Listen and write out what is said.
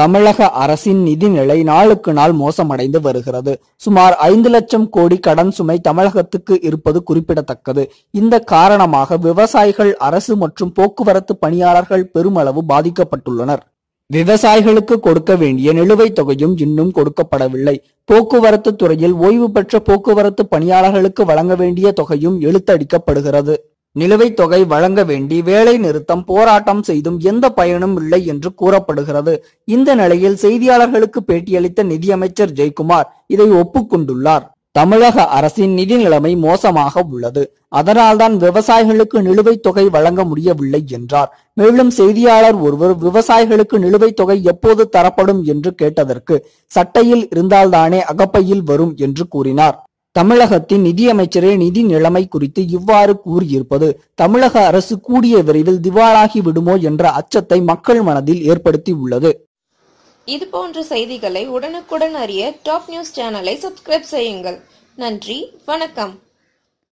தமிழக அரசின் நிதிநிலை நாளுக்கு நாள் மோசமடைந்து வருகிறது. சுமார் ஐந்து லட்சம் கோடி கடன் சுமை தமிழகத்துக்கு இருப்பது குறிப்பிடத்தக்கது. இந்த காரணமாக விவசாயிகள் அரசு மற்றும் போக்குவரத்து பணியாளர்கள் பெருமளவு பாதிக்கப்பட்டுள்ளனர். விவசாயிகளுக்கு கொடுக்க வேண்டிய நிலுவைத் தொகையும் இன்னும் கொடுக்கப்படவில்லை. போக்குவரத்து துறையில் ஓய்வு பெற்ற போக்குவரத்து பணியாளர்களுக்கு வழங்க வேண்டிய தொகையும் இழுத்தடிக்கப்படுகிறது நிலுவைத் தொகை வழங்க வேண்டி வேலை நிறுத்தம் போராட்டம் செய்தும் எந்த பயனும் இல்லை என்று கூறப்படுகிறது. இந்த நிலையில் செய்தியாளர்களுக்கு பேட்டியளித்த நிதியமைச்சர் ஜெயக்குமார் இதை ஒப்புக்கொண்டுள்ளார். தமிழக அரசின் நிதி நிலைமை மோசமாக உள்ளது. அதனால்தான் விவசாயிகளுக்கு நிலுவைத் தொகை வழங்க முடியவில்லை என்றார். மேலும் செய்தியாளர் ஒருவர் விவசாயிகளுக்கு நிலுவைத் தொகை எப்போது தரப்படும் என்று கேட்டதற்கு சட்டையில் இருந்தால்தானே அகப்பையில் வரும் என்று கூறினார். தமிழகத்தின் நிதியமைச்சரே நிதி நிலைமை குறித்து இவ்வாறு கூறியிருப்பது தமிழக அரசு கூடிய விரைவில் திவாலாகி விடுமோ என்ற அச்சத்தை மக்கள் மனதில் ஏற்படுத்தி உள்ளது. இது போன்ற செய்திகளை உடனுக்குடன் அறிய டாப் நியூஸ் சேனலை சப்ஸ்கிரைப் செய்யுங்கள். நன்றி வணக்கம்.